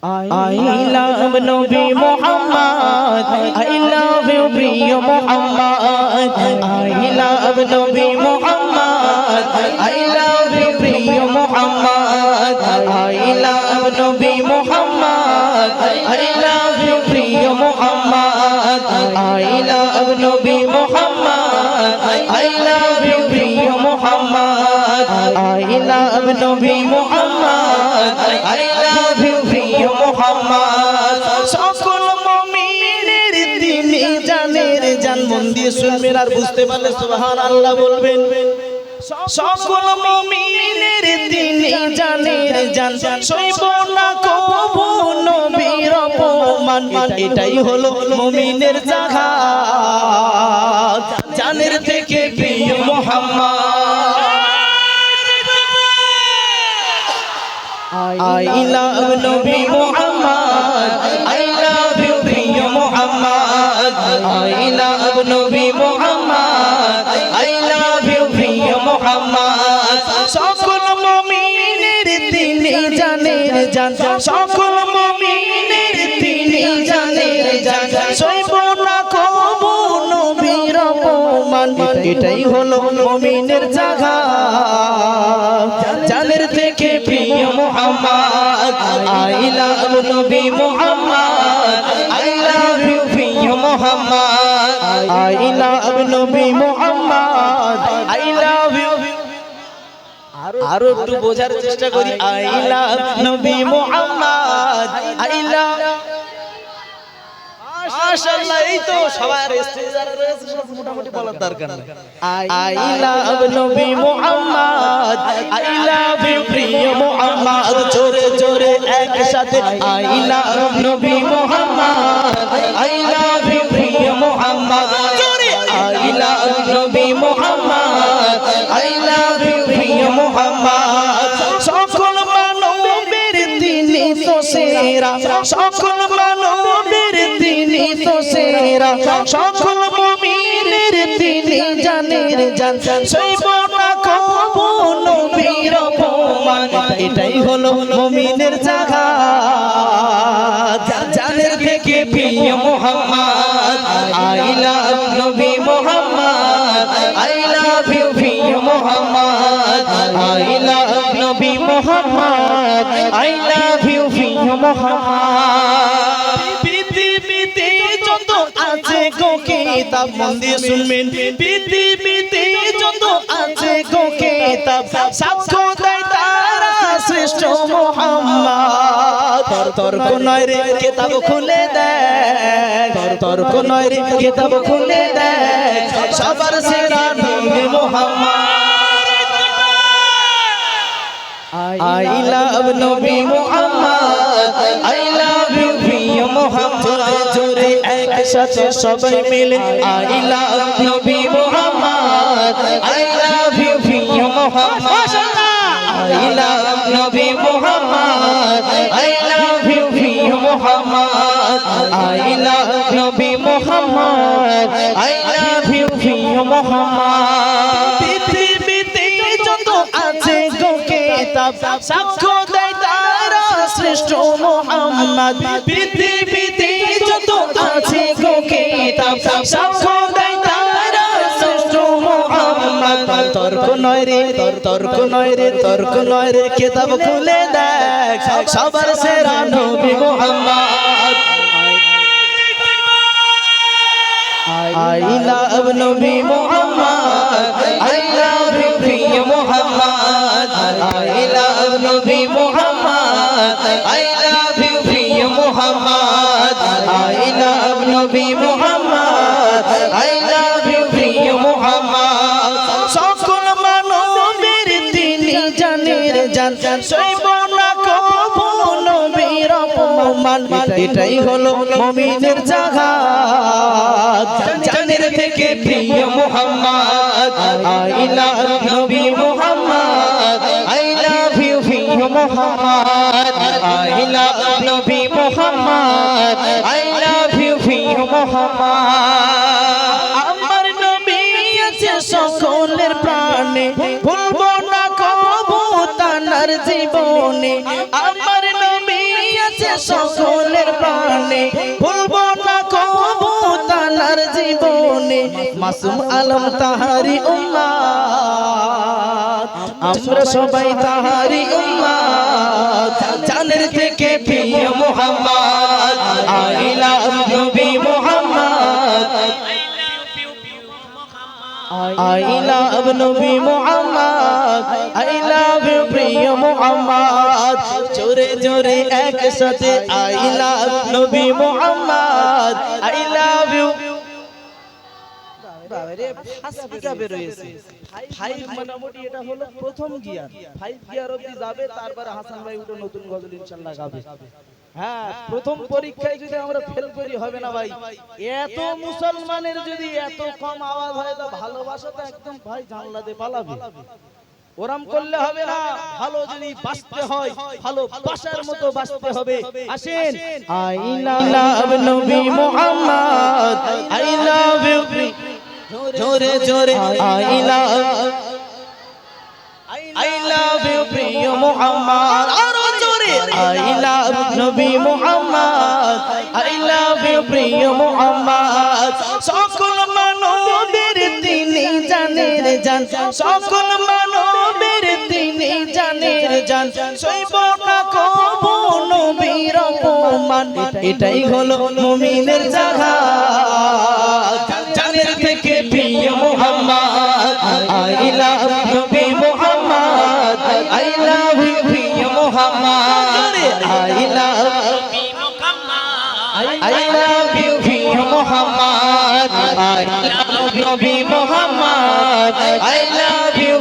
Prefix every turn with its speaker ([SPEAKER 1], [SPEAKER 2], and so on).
[SPEAKER 1] I love Nabi Muhammad. I love you, dear Muhammad. I love Nabi Muhammad. I love you, dear Muhammad. I love Nabi Muhammad. I love you, dear Muhammad. I love Nabi Muhammad. I love you, dear Muhammad. I love Nabi Muhammad. I love দিয়ে শুনবেন আর বুঝতে পারলে সুবহান আল্লাহ বলবেন। সকল মুমিনের তিনি জানের জান সইব না কবু নবীর অপমান। এটাই হলো মুমিনের জাহাজ জানের থেকে প্রিয় Mohammad. love Nabi Muhammad. Nabi Muhammad. I love you, dear Muhammad. সকল মুমিনের তিনি জানের জান সকল মুমিনের তিনি জানের জান সইব না কবু নবীর অপমান এটাই হলো মুমিনের জায়গা জানের থেকে প্রিয় মোহাম্মদ আই লাভ নবী মোহাম্মদ আই আই লাভ নবী মোহাম্মদ। আই লাভ ইউ আরও একটু বোঝার চেষ্টা করি। আই লাভ নবী মোহাম্মদ। আই লাভ মাশাআল্লাহ, এই তো সবার স্টেজ আর রয়েছে, সব মোটামুটি বলার দরকার নেই। আই লাভ নবী মুহাম্মদ। একসাথে আই নবী মুহাম্মদ। সেরা, সকল মানবের তিনি তো সেরা। সকল তিনি জানের জান। নবীর অপমান। এটাই হলো মুমিনের জায়গা জানের থেকে প্রিয় মোহাম্মদ। আই লাভ নবী মোহাম্মদ। আই লাভ ইউ প্রিয় মোহাম্মদ। আই লাভ নবী মোহাম্মদ। প্রিয় মোহাম্মদ পৃথিবীতে যত আছে গো কিতাব মন দিয়ে শুনবেন। পৃথিবীতে যত আছে গো কিতাব সাক্ষ্য দেয় তারা শ্রেষ্ঠ মোহাম্মদ। তর্ক নয় রে কিতাব খুলে দেখ। তর্ক নয় রে কিতাব খুলে দেখ। সবার সেরা নবী Mohammad. I love Nabi Muhammad I love you প্রিয় মোহাম্মদ জোরে একসাথে সবাই মিলে I love Nabi Muhammad I love you প্রিয় Mohammad I love Nabi Muhammad I love you প্রিয় মোহাম্মদ I love Nabi সাক্ষ্য দেয় তারা শ্রেষ্ঠ মোহাম্মদ পৃথিবীতে যত তর্ক নয় রে, তর্ক নয় রে কিতাব খুলে দেখ সবার সেরা নবী Mohammad I love Nabi Muhammad. I love. I love Nabi Muhammad. I love you, dear Muhammad. I love Nabi Muhammad. I love you, dear Muhammad. সকল মানবের তিনি জানের জান সইব না কবু নবীর অপমান এটাই হলো মুমিনের জাহাজ জানের থেকে প্রিয় Mohammad I love Mohammad I love নবী মোহাম্মদ আই লাভ ইউ প্রিয় মোহাম্মদ। আমার নবী আছে সকলের প্রাণে, ভুলবো না কবু তানার জীবনে। আমার নবী আছে ভুলবো না কবু তানার জীবনে। মাসুম আলম তাহারি উম্মাদ আমরা সবাই তাহারি উম্মাদ। জানের থেকে প্রিয় মোহাম্মদ আই লাভ নবী মোহাম্মদ। আই লাভ নবী মোহাম্মদ আই লাভ প্রিয় মোহাম্মদ। জোরে জোরে একসাথে
[SPEAKER 2] বাবারে ফার্স্ট পিকআপে রয়েছে। ফাইভ মোটামুটি এটা হলো প্রথম গিয়ার। ফাইভ গিয়ার অবধি যাবে তারপরে হাসান ভাই উঠে নতুন গজল ইনশাআল্লাহ গাবে। হ্যাঁ প্রথম পরীক্ষায় যদি আমরা ফেল করি হবে না ভাই। এত মুসলমানের যদি এত কম আওয়াজ হয় তো ভালোবাসা তো একদম ভাই জানলাতে পালাবে। ওরাম করলে হবে না ভালো যদি বাঁচতে হয় ভালো বাসার মতো বাঁচতে হবে। আসেন।
[SPEAKER 1] I love নবী মোহাম্মদ I love you. জোরে জোরে I love I love you প্রিয় মোহাম্মদ। আরও জোরে। I love নবী মোহাম্মদ। I love you প্রিয় মোহাম্মদ। সকল মানবের তিনি জানের জান। সকল মানবের তিনি জানের জান। সইব না কবু নবীর অপমান। এটাই হলো মুমিনের জাহাজ মোহাম্মদ আই লাভ নবী মোহাম্মদ আই লাভ ইউ